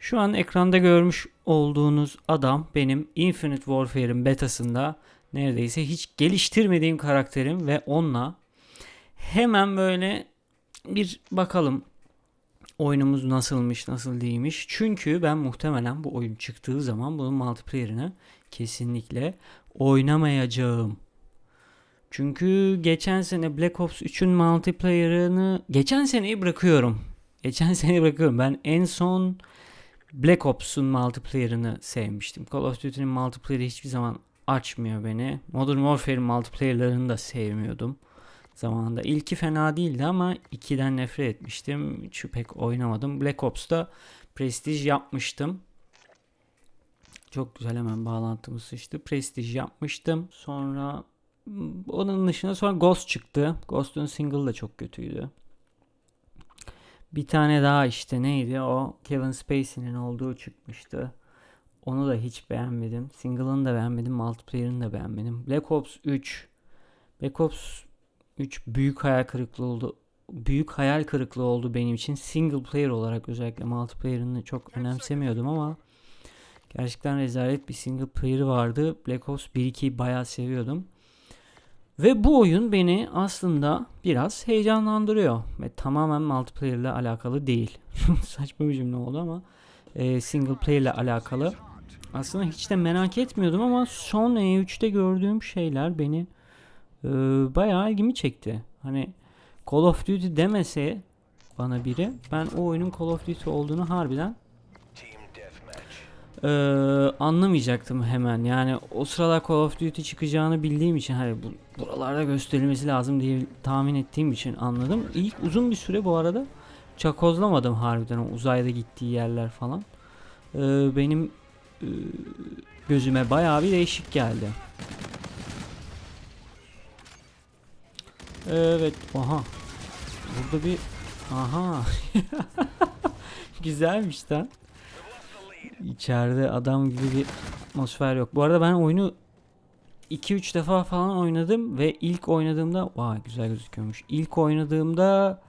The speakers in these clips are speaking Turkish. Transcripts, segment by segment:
Şu an ekranda görmüş olduğunuz adam benim Infinite Warfare'in betasında neredeyse hiç geliştirmediğim karakterim ve onunla hemen böyle bir bakalım oyunumuz nasılmış nasıl değilmiş. Çünkü ben muhtemelen bu oyun çıktığı zaman bunun multiplayer'ını kesinlikle oynamayacağım. Çünkü geçen sene Black Ops 3'ün multiplayer'ını geçen seneyi bırakıyorum. Geçen seneyi bırakıyorum. Ben en son Black Ops'un multiplayer'ını sevmiştim. Call of Duty'nin multiplayer'ı hiçbir zaman açmıyor beni. Modern Warfare'in multiplayer'larını da sevmiyordum zamanında. İlki fena değildi ama 2'den nefret etmiştim. Üçü pek oynamadım. Black Ops'ta Prestige yapmıştım. Çok güzel hemen bağlantımız sıçtı. Prestige yapmıştım. Sonra onun dışında sonra Ghost çıktı. Ghost'un single da çok kötüydü. Bir tane daha işte neydi o Kevin Spacey'nin olduğu çıkmıştı. Onu da hiç beğenmedim. Single'ını da beğenmedim. Multiplayer'ını da beğenmedim. Black Ops 3. Black Ops 3 büyük hayal kırıklığı oldu. Büyük hayal kırıklığı oldu benim için. Single player olarak özellikle multiplayer'ını çok önemsemiyordum ama gerçekten rezalet bir single player'ı vardı. Black Ops 1-2'yi bayağı seviyordum. Ve bu oyun beni aslında biraz heyecanlandırıyor. Ve tamamen multiplayer ile alakalı değil. Saçma bir cümle oldu ama e, single player ile alakalı. Aslında hiç de merak etmiyordum ama son E3'te gördüğüm şeyler beni e, bayağı ilgimi çekti. Hani Call of Duty demese bana biri ben o oyunun Call of Duty olduğunu harbiden e, anlamayacaktım hemen. Yani o sıralar Call of Duty çıkacağını bildiğim için hani bu, buralarda gösterilmesi lazım diye tahmin ettiğim için anladım. İlk uzun bir süre bu arada çakozlamadım harbiden o uzayda gittiği yerler falan. E, benim e, gözüme bayağı bir değişik geldi. Evet. Aha. Burada bir aha. Güzelmiş lan. İçeride adam gibi bir atmosfer yok. Bu arada ben oyunu 2-3 defa falan oynadım ve ilk oynadığımda vay güzel gözüküyormuş. İlk oynadığımda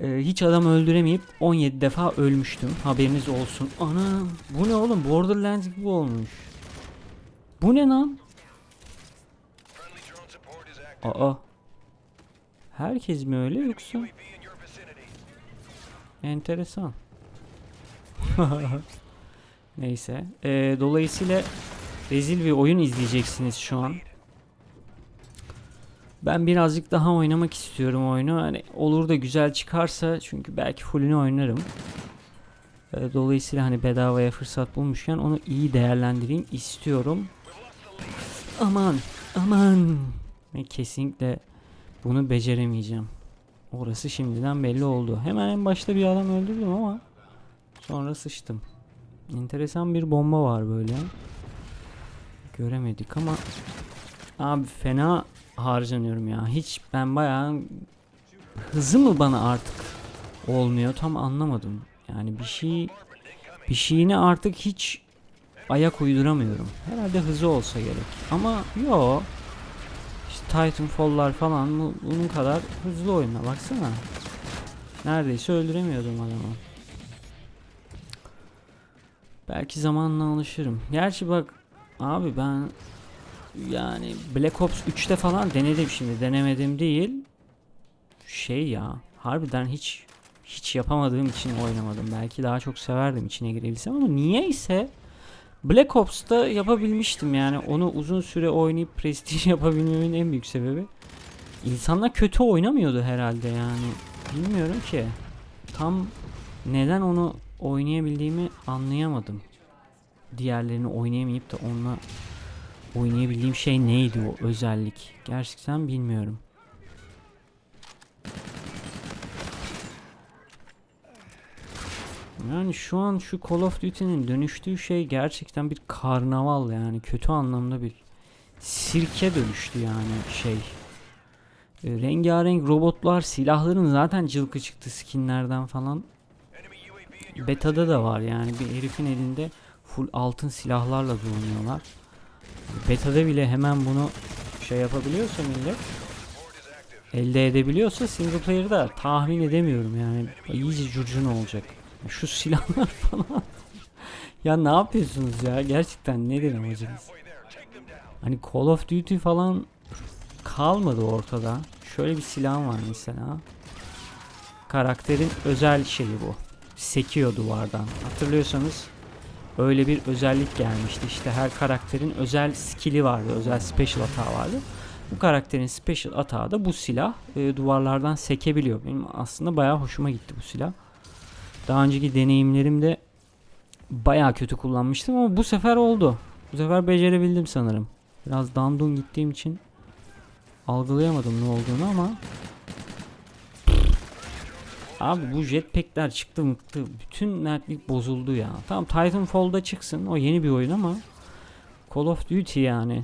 e, hiç adam öldüremeyip 17 defa ölmüştüm. Haberiniz olsun. Anam bu ne oğlum? Borderlands gibi olmuş. Bu ne lan? Aa. Herkes mi öyle yoksa? Enteresan. Neyse. Ee, dolayısıyla rezil bir oyun izleyeceksiniz şu an. Ben birazcık daha oynamak istiyorum oyunu. Hani olur da güzel çıkarsa çünkü belki fullünü oynarım. Ee, dolayısıyla hani bedavaya fırsat bulmuşken onu iyi değerlendireyim istiyorum. Aman, aman. Ve kesinlikle bunu beceremeyeceğim. Orası şimdiden belli oldu. Hemen en başta bir adam öldürdüm ama sonra sıçtım. Enteresan bir bomba var böyle. Göremedik ama abi fena harcanıyorum ya. Hiç ben bayağı hızı mı bana artık olmuyor tam anlamadım. Yani bir şey bir şeyine artık hiç ayak uyduramıyorum. Herhalde hızı olsa gerek. Ama yo işte Titanfall'lar falan bu- bunun kadar hızlı oyuna baksana. Neredeyse öldüremiyordum adamı. Belki zamanla alışırım. Gerçi bak abi ben yani Black Ops 3'te falan denedim şimdi. Denemedim değil. Şey ya harbiden hiç hiç yapamadığım için oynamadım. Belki daha çok severdim içine girebilsem ama niyeyse Black Ops'ta yapabilmiştim yani onu uzun süre oynayıp prestij yapabilmemin en büyük sebebi insanlar kötü oynamıyordu herhalde yani bilmiyorum ki tam neden onu oynayabildiğimi anlayamadım diğerlerini oynayamayıp da onunla oynayabildiğim şey neydi o özellik gerçekten bilmiyorum Yani şu an şu Call of Duty'nin dönüştüğü şey gerçekten bir karnaval yani kötü anlamda bir sirke dönüştü yani şey. E, rengarenk robotlar, silahların zaten cılkı çıktı skinlerden falan. Beta'da da var yani bir herifin elinde full altın silahlarla dolanıyorlar. Beta'da bile hemen bunu şey yapabiliyorsa millet elde edebiliyorsa single player'da tahmin edemiyorum yani iyice curcuna olacak. Şu silahlar falan. ya ne yapıyorsunuz ya? Gerçekten nedir amacınız? Hani Call of Duty falan kalmadı ortada. Şöyle bir silahım var mesela. Karakterin özel şeyi bu. Sekiyor duvardan. Hatırlıyorsanız öyle bir özellik gelmişti. İşte her karakterin özel skill'i vardı. Özel special atağı vardı. Bu karakterin special atağı da bu silah e, duvarlardan sekebiliyor. Benim aslında bayağı hoşuma gitti bu silah. Daha önceki deneyimlerimde bayağı kötü kullanmıştım ama bu sefer oldu. Bu sefer becerebildim sanırım. Biraz dandun gittiğim için algılayamadım ne olduğunu ama Abi bu jetpackler çıktı mıktı. Bütün netlik bozuldu ya. Tamam Titanfall'da çıksın. O yeni bir oyun ama Call of Duty yani.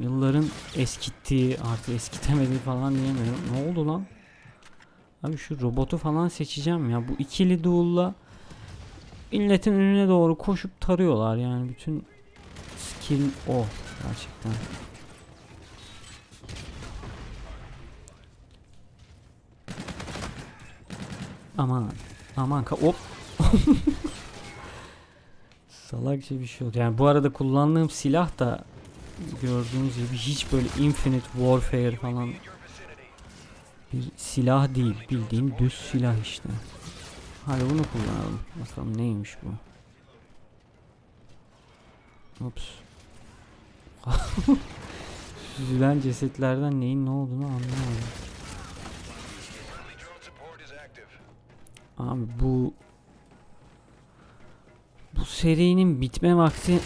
Yılların eskittiği artık eskitemediği falan diyemiyorum. Ne oldu lan? Abi şu robotu falan seçeceğim ya. Bu ikili duel'la milletin önüne doğru koşup tarıyorlar yani bütün skill o gerçekten. Aman aman ka hop. Salakça bir şey oldu. Yani bu arada kullandığım silah da gördüğünüz gibi hiç böyle Infinite Warfare falan bir silah değil. Bildiğin düz silah işte. Hadi bunu kullanalım. Bakalım neymiş bu. Ops. Süzülen cesetlerden neyin ne olduğunu anlamadım. Abi bu bu serinin bitme vakti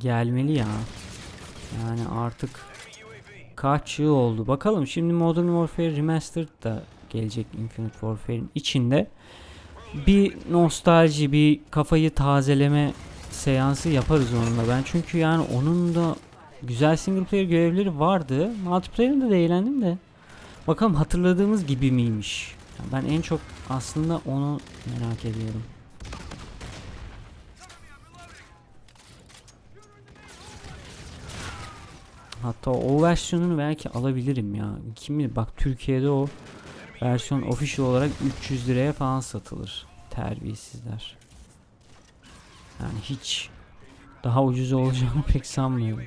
gelmeli ya. Yani artık kaç yıl oldu. Bakalım şimdi Modern Warfare Remastered da gelecek Infinite Warfare'in içinde. Bir nostalji, bir kafayı tazeleme seansı yaparız onunla ben. Çünkü yani onun da güzel single player görevleri vardı. Multiplayer'ında da eğlendim de. Bakalım hatırladığımız gibi miymiş? Ben en çok aslında onu merak ediyorum. Hatta o versiyonunu belki alabilirim ya. Kim bilir bak Türkiye'de o versiyon official olarak 300 liraya falan satılır. Terbiyesizler. Yani hiç daha ucuz olacağını pek sanmıyorum.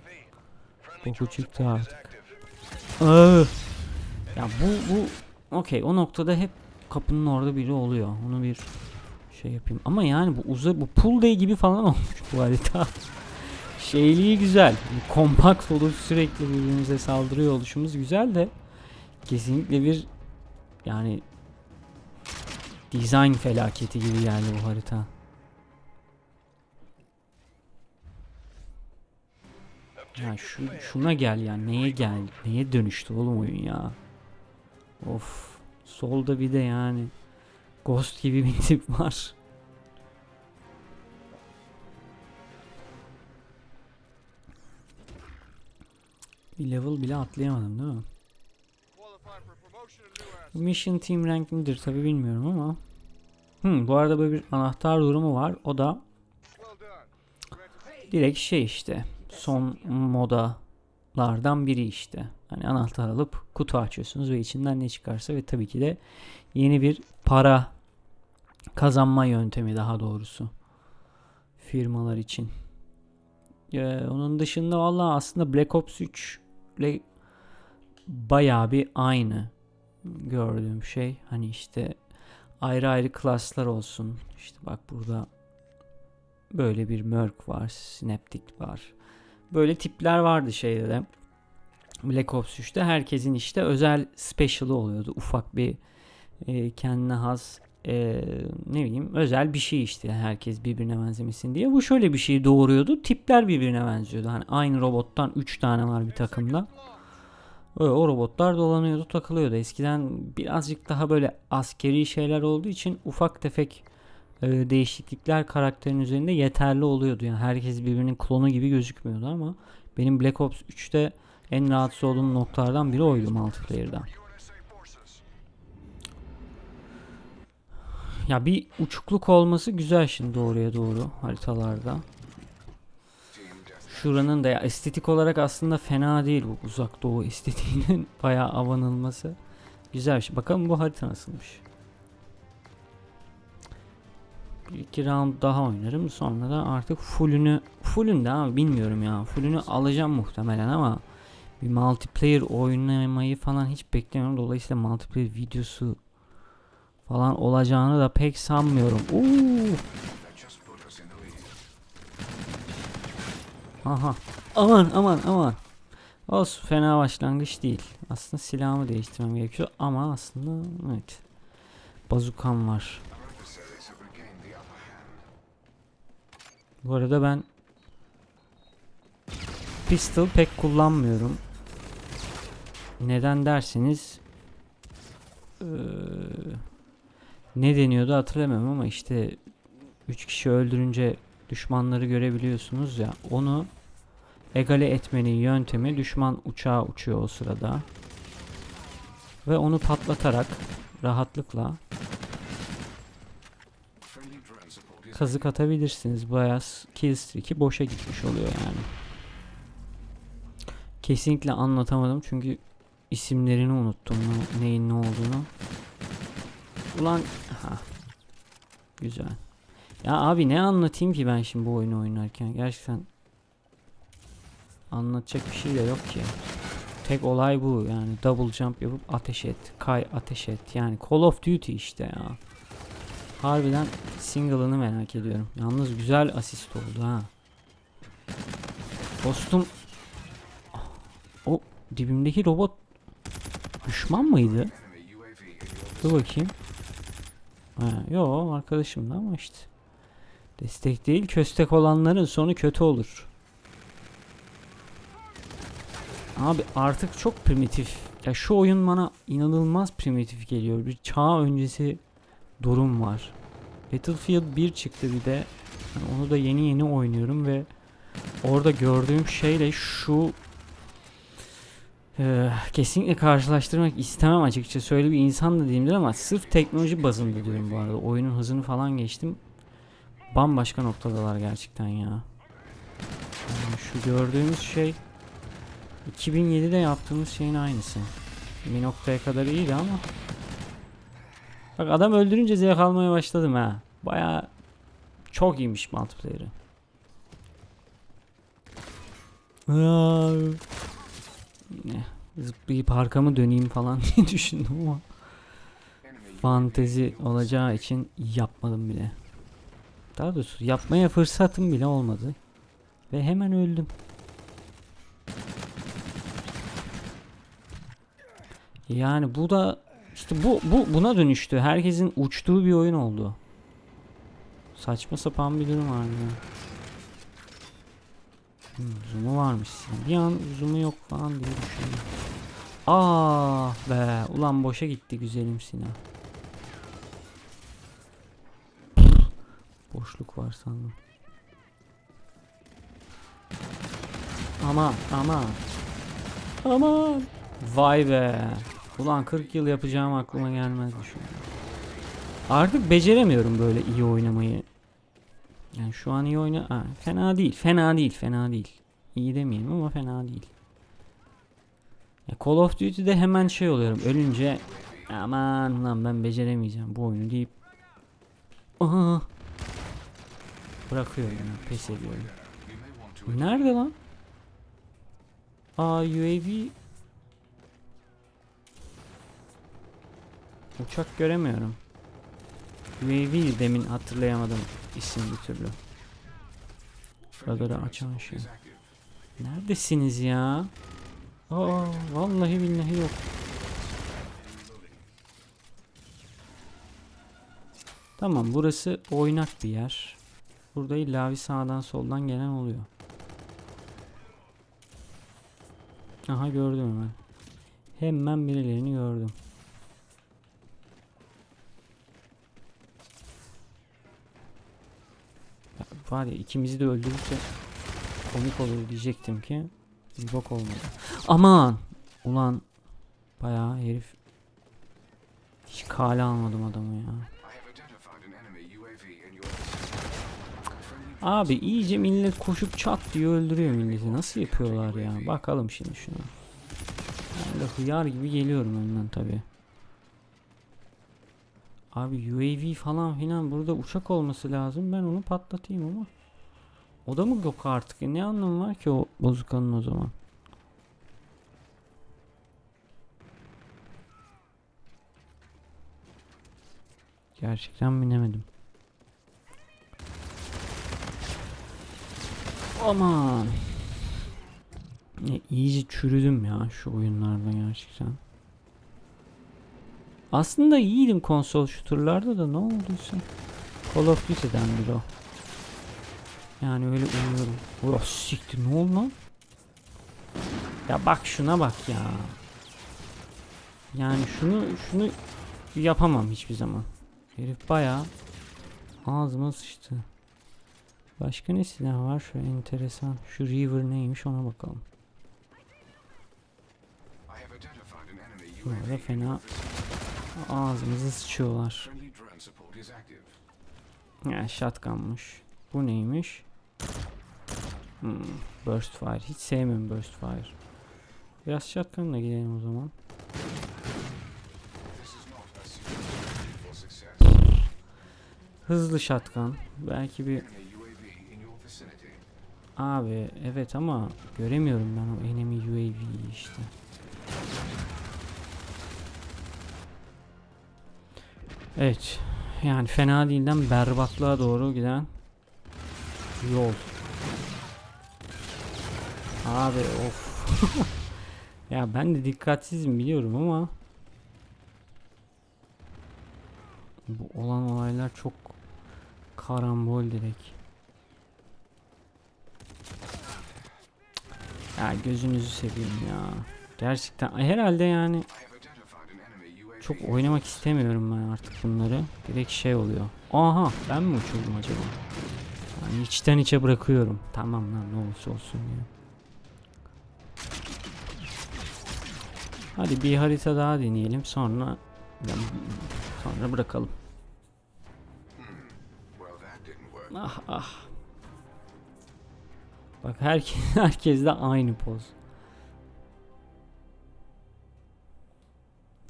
Boku çıktı artık. Aa! Ya bu bu okey o noktada hep kapının orada biri oluyor. Onu bir şey yapayım. Ama yani bu uza bu pool day gibi falan olmuş bu harita. Şeyliği güzel. Kompakt olup sürekli birbirimize saldırıyor oluşumuz güzel de kesinlikle bir yani design felaketi gibi geldi bu harita. Ya şu şuna gel ya neye gel neye dönüştü oğlum oyun ya. Of solda bir de yani ghost gibi bir tip var. Bir level bile atlayamadım değil mi? Mission Team Rank nedir tabi bilmiyorum ama. Hmm, bu arada böyle bir anahtar durumu var. O da direkt şey işte son modalardan biri işte. Hani anahtar alıp kutu açıyorsunuz ve içinden ne çıkarsa ve tabii ki de yeni bir para kazanma yöntemi daha doğrusu firmalar için. Ee, onun dışında valla aslında Black Ops 3 ile bayağı bir aynı gördüğüm şey. Hani işte ayrı ayrı klaslar olsun. İşte bak burada böyle bir Merc var, Synaptic var. Böyle tipler vardı şeyde de. Black Ops 3'te herkesin işte özel special'ı oluyordu. Ufak bir e, kendine has e, ne bileyim özel bir şey işte herkes birbirine benzemesin diye. Bu şöyle bir şey doğuruyordu. Tipler birbirine benziyordu. Hani aynı robottan 3 tane var bir takımda. Öyle, o robotlar dolanıyordu takılıyordu. Eskiden birazcık daha böyle askeri şeyler olduğu için ufak tefek e, değişiklikler karakterin üzerinde yeterli oluyordu. Yani herkes birbirinin klonu gibi gözükmüyordu ama benim Black Ops 3'te en rahatsız olduğum noktalardan biri oydu multiplayer'da. Ya bir uçukluk olması güzel şimdi doğruya doğru haritalarda. Şuranın da ya estetik olarak aslında fena değil bu uzak doğu estetiğinin bayağı avanılması. Güzel şey. Bakalım bu harita nasılmış. Bir iki round daha oynarım. Sonra da artık fullünü fullünde abi bilmiyorum ya. Fullünü alacağım muhtemelen ama bir multiplayer oynamayı falan hiç beklemiyorum. Dolayısıyla multiplayer videosu falan olacağını da pek sanmıyorum. Oo. Aha. Aman aman aman. Olsun fena başlangıç değil. Aslında silahımı değiştirmem gerekiyor ama aslında evet. Bazukam var. Bu arada ben pistol pek kullanmıyorum. Neden derseniz eee, ne deniyordu hatırlamıyorum ama işte 3 kişi öldürünce düşmanları görebiliyorsunuz ya onu egale etmenin yöntemi düşman uçağa uçuyor o sırada ve onu patlatarak rahatlıkla kazık atabilirsiniz. Bayağı s- kill streak'i boşa gitmiş oluyor yani. Kesinlikle anlatamadım çünkü isimlerini unuttum ne- neyin ne olduğunu. Ulan ha. Güzel. Ya abi ne anlatayım ki ben şimdi bu oyunu oynarken gerçekten anlatacak bir şey de yok ki. Tek olay bu yani double jump yapıp ateş et, kay ateş et. Yani Call of Duty işte ya. Harbiden single'ını merak ediyorum. Yalnız güzel asist oldu ha. Dostum o dibimdeki robot düşman mıydı? Dur bakayım. Ha, yo arkadaşım da ama işte. Destek değil köstek olanların sonu kötü olur. Abi artık çok primitif. Ya şu oyun bana inanılmaz primitif geliyor. Bir çağ öncesi durum var. Battlefield 1 çıktı bir de. Yani onu da yeni yeni oynuyorum ve orada gördüğüm şeyle şu kesinlikle karşılaştırmak istemem açıkçası. Öyle bir insan da değilimdir ama sırf teknoloji bazında diyorum bu arada. Oyunun hızını falan geçtim. Bambaşka noktadalar gerçekten ya. Şu gördüğümüz şey 2007'de yaptığımız şeyin aynısı. Bir noktaya kadar iyiydi ama Bak adam öldürünce zevk almaya başladım ha. Baya çok iyiymiş multiplayer'ı. Zıplayıp arkamı döneyim falan diye düşündüm ama fantezi olacağı için yapmadım bile. Daha doğrusu yapmaya fırsatım bile olmadı. Ve hemen öldüm. Yani bu da işte bu bu buna dönüştü. Herkesin uçtuğu bir oyun oldu. Saçma sapan bir durum var ya. Zoom'u varmış. Bir an zoom'u yok falan diye düşündüm. Ah be ulan boşa gitti güzelim Sinan. Boşluk var sandım. Aman aman. Aman. Vay be. Ulan 40 yıl yapacağım aklıma gelmezdi şu. Artık beceremiyorum böyle iyi oynamayı. Yani şu an iyi oyna... Ha, fena değil, fena değil, fena değil. İyi demeyeyim ama fena değil. Ya Call of Duty'de hemen şey oluyorum. Ölünce aman lan ben beceremeyeceğim bu oyunu deyip Aha. Bırakıyorum ya, pes ediyorum. Nerede lan? Aa UAV Uçak göremiyorum. UAV demin hatırlayamadım isim bir türlü. Radarı açan şey. Neredesiniz ya? Aa, vallahi billahi yok. Tamam burası oynak bir yer. Burada bir sağdan soldan gelen oluyor. Aha gördüm hemen. Hemen birilerini gördüm. Var ya ikimizi de öldürürse komik olur diyecektim ki bir bok olmadı. Aman! Ulan bayağı herif hiç kale almadım adamı ya. Abi iyice millet koşup çat diye öldürüyor milleti. Nasıl yapıyorlar ya? Bakalım şimdi şuna. Ben de hıyar gibi geliyorum önden tabi. Abi UAV falan filan burada uçak olması lazım. Ben onu patlatayım ama. O da mı yok artık? E ne anlamı var ki o bozukanın o zaman? Gerçekten bilemedim. Aman. Ya, iyice çürüdüm ya şu oyunlarda gerçekten. Aslında iyiydim konsol shooter'larda da ne olduysa. Call of Duty'den biri o. Yani öyle umuyorum. Oh siktir ne oldu lan? Ya bak şuna bak ya. Yani şunu şunu yapamam hiçbir zaman. Herif bayağı ağzıma sıçtı. Başka ne silah var? Şu enteresan. Şu Reaver neymiş ona bakalım. Bu arada fena ağzımızı sıçıyorlar. Ya shotgunmuş. Bu neymiş? Hmm, burst fire. Hiç sevmiyorum burst fire. Biraz shotgunla gidelim o zaman. Hızlı shotgun. Belki bir abi evet ama göremiyorum ben o enemy UAV'yi işte. Evet. Yani fena değilden berbatlığa doğru giden yol. Abi of. ya ben de dikkatsizim biliyorum ama bu olan olaylar çok karambol direkt. Ya gözünüzü seveyim ya. Gerçekten herhalde yani I have identified an enemy UAV. Çok oynamak istemiyorum ben artık bunları. Direkt şey oluyor. Aha ben mi uçurdum acaba? Yani içten içe bırakıyorum. Tamam lan ne olursa olsun ya. Hadi bir harita daha deneyelim sonra sonra bırakalım. Ah ah. Bak herkes herkes de aynı poz.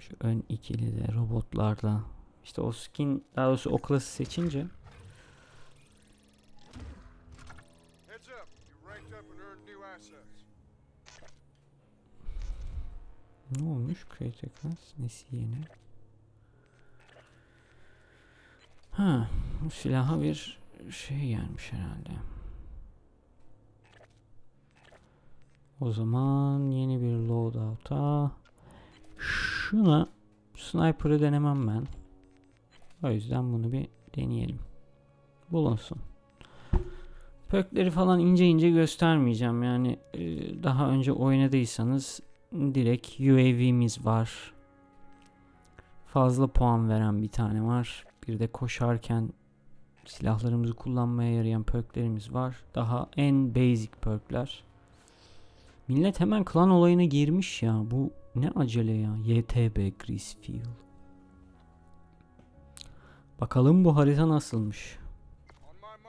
Şu ön ikili de robotlarda. İşte o skin daha doğrusu o klası seçince ne olmuş create a class nesi yeni? Ha, bu silaha bir şey gelmiş herhalde. O zaman yeni bir loadout'a şuna sniper'ı denemem ben. O yüzden bunu bir deneyelim. Bulunsun. Perkleri falan ince ince göstermeyeceğim. Yani e, daha önce oynadıysanız direkt UAV'miz var. Fazla puan veren bir tane var. Bir de koşarken silahlarımızı kullanmaya yarayan perklerimiz var. Daha en basic perkler. Millet hemen klan olayına girmiş ya. Bu ne acele ya. YTB Greasefield. Bakalım bu harita nasılmış. On my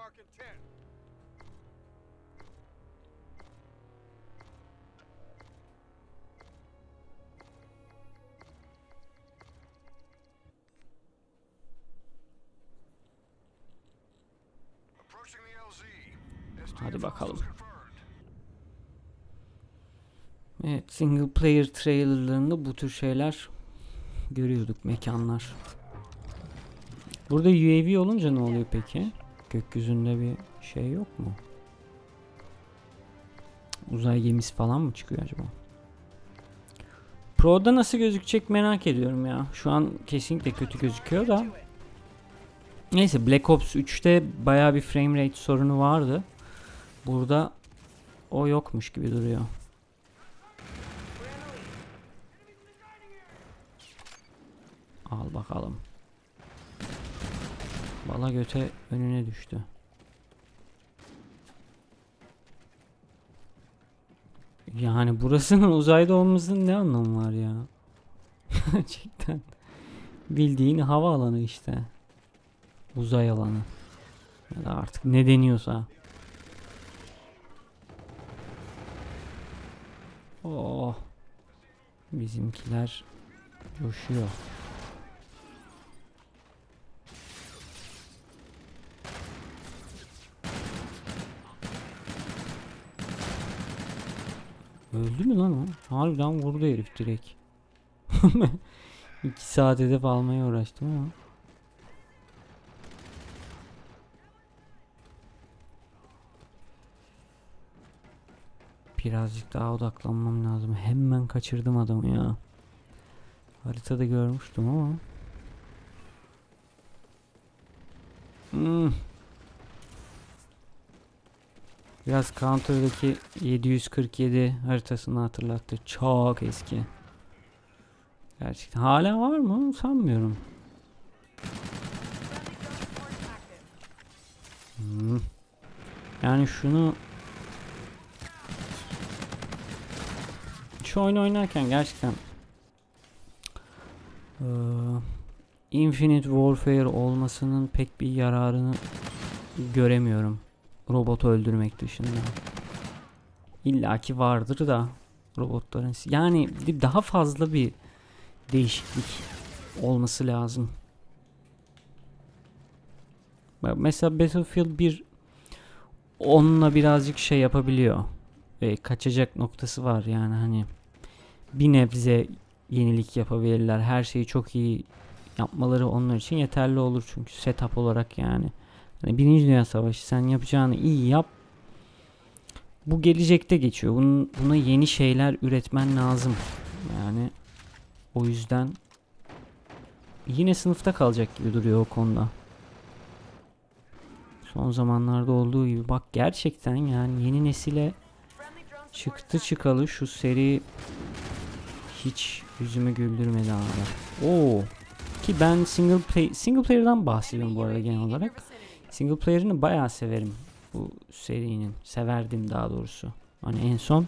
Evet single player trailerlarında bu tür şeyler görüyorduk mekanlar. Burada UAV olunca ne oluyor peki? Gökyüzünde bir şey yok mu? Uzay gemisi falan mı çıkıyor acaba? Pro'da nasıl gözükecek merak ediyorum ya. Şu an kesinlikle kötü gözüküyor da. Neyse Black Ops 3'te baya bir frame rate sorunu vardı. Burada o yokmuş gibi duruyor. Al bakalım. Bala göte önüne düştü. Yani burasının uzayda olmasının ne anlamı var ya? Gerçekten. Bildiğin hava alanı işte. Uzay alanı. Ya da artık ne deniyorsa. Oh. Bizimkiler coşuyor. Öldü mü lan o? Harbiden vurdu herif direkt. 2 saat hedef almaya uğraştım ama. Birazcık daha odaklanmam lazım. Hemen kaçırdım adamı ya. Haritada görmüştüm ama. Hmm. Biraz Counter'daki 747 haritasını hatırlattı. Çok eski. Gerçekten. Hala var mı? Sanmıyorum. Hmm. Yani şunu şu oyunu oynarken gerçekten eee, Infinite Warfare olmasının pek bir yararını göremiyorum. Robotu öldürmek dışında. İlla ki vardır da robotların yani daha fazla bir değişiklik olması lazım. Mesela Battlefield 1 onunla birazcık şey yapabiliyor. Ve kaçacak noktası var yani hani bir nebze yenilik yapabilirler. Her şeyi çok iyi yapmaları onlar için yeterli olur çünkü setup olarak yani. Hani Birinci Dünya Savaşı sen yapacağını iyi yap. Bu gelecekte geçiyor. Bunun, buna yeni şeyler üretmen lazım. Yani o yüzden yine sınıfta kalacak gibi duruyor o konuda. Son zamanlarda olduğu gibi bak gerçekten yani yeni nesile çıktı çıkalı şu seri hiç yüzümü güldürmedi abi. Oo. Ki ben single play single player'dan bahsediyorum bu arada genel olarak. Single player'ını bayağı severim bu serinin. Severdim daha doğrusu. Hani en son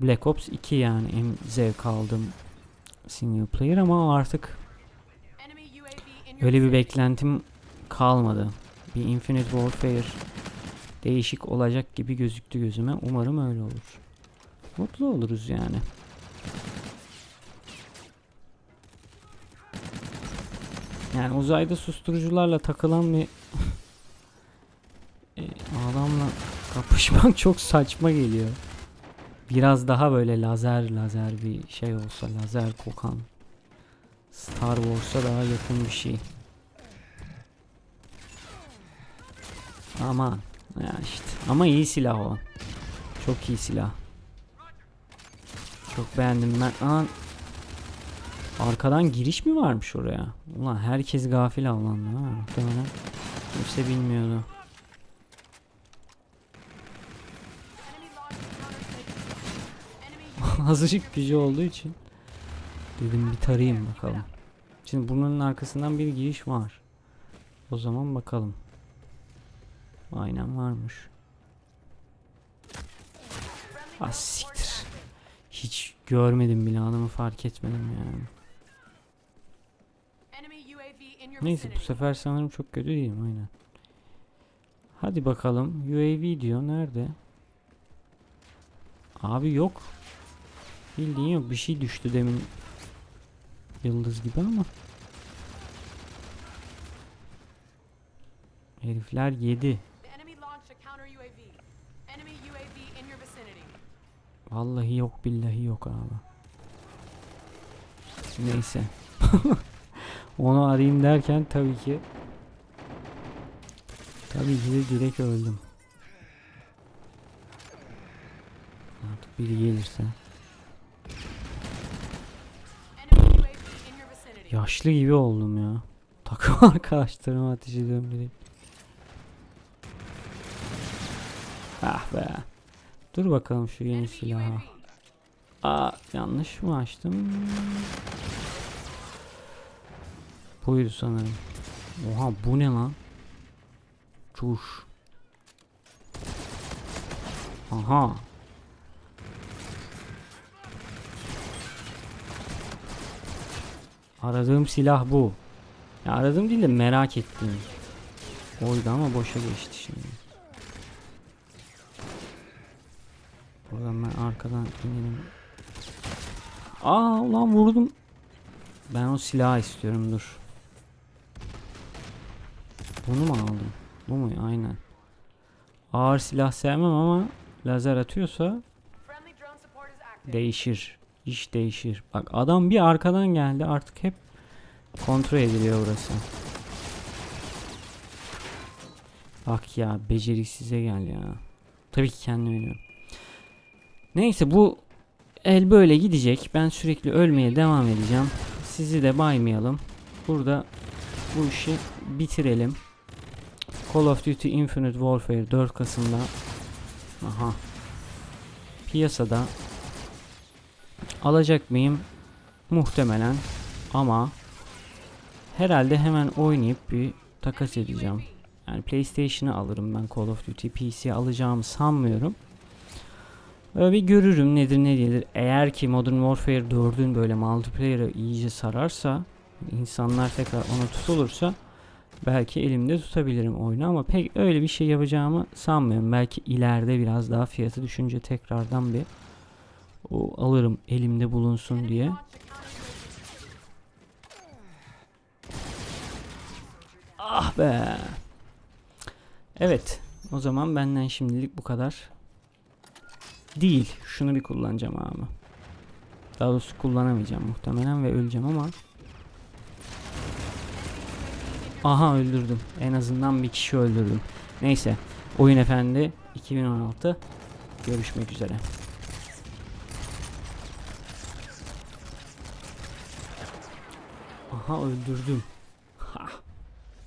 Black Ops 2 yani en zevk aldığım single player ama artık öyle bir beklentim kalmadı. Bir Infinite Warfare değişik olacak gibi gözüktü gözüme. Umarım öyle olur. Mutlu oluruz yani. Yani uzayda susturucularla takılan bir adamla kapışmak çok saçma geliyor. Biraz daha böyle lazer lazer bir şey olsa lazer kokan Star Wars'a daha yakın bir şey. Aman ya işte ama iyi silah o. Çok iyi silah. Çok beğendim ben. Aa, arkadan giriş mi varmış oraya? Ulan herkes gafil avlandı ha. Kimse bilmiyordu. Azıcık gücü olduğu için dedim bir tarayayım bakalım. Şimdi burnunun arkasından bir giriş var. O zaman bakalım. Aynen varmış. Ah. Hiç görmedim bile adamı fark etmedim yani. Neyse bu sefer sanırım çok kötü değilim aynen. Hadi bakalım UAV diyor nerede? Abi yok. Bildiğin yok bir şey düştü demin. Yıldız gibi ama. Herifler yedi. Vallahi yok billahi yok abi. Neyse. Onu arayayım derken tabii ki tabii ki de direkt öldüm. Artık biri gelirse. Yaşlı gibi oldum ya. Takım arkadaşlarıma ateş ediyorum direkt. Ah be. Dur bakalım şu yeni silahı. Aa yanlış mı açtım? Buydu sanırım. Oha bu ne lan? Çuş. Aha. Aradığım silah bu. Ya aradığım değil de merak ettiğim. Oydu ama boşa geçti şimdi. Buradan ben arkadan inelim. Aa ulan vurdum. Ben o silahı istiyorum dur. Bunu mu aldım? Bu mu? Aynen. Ağır silah sevmem ama lazer atıyorsa Değişir. İş değişir. Bak adam bir arkadan geldi artık hep kontrol ediliyor burası. Bak ya beceriksize gel ya. Tabii ki kendim oynuyorum. Neyse bu el böyle gidecek. Ben sürekli ölmeye devam edeceğim. Sizi de baymayalım. Burada bu işi bitirelim. Call of Duty Infinite Warfare 4 Kasım'da aha piyasada alacak mıyım? Muhtemelen ama herhalde hemen oynayıp bir takas edeceğim. Yani PlayStation'ı alırım ben Call of Duty PC alacağımı sanmıyorum. Böyle bir görürüm nedir ne değildir. Eğer ki Modern Warfare 4'ün böyle multiplayer'ı iyice sararsa insanlar tekrar ona tutulursa belki elimde tutabilirim oyunu ama pek öyle bir şey yapacağımı sanmıyorum. Belki ileride biraz daha fiyatı düşünce tekrardan bir o alırım elimde bulunsun diye. Ah be. Evet. O zaman benden şimdilik bu kadar. Değil. Şunu bir kullanacağım abi. Daha doğrusu kullanamayacağım muhtemelen ve öleceğim ama. Aha öldürdüm. En azından bir kişi öldürdüm. Neyse. Oyun Efendi 2016. Görüşmek üzere. Aha öldürdüm.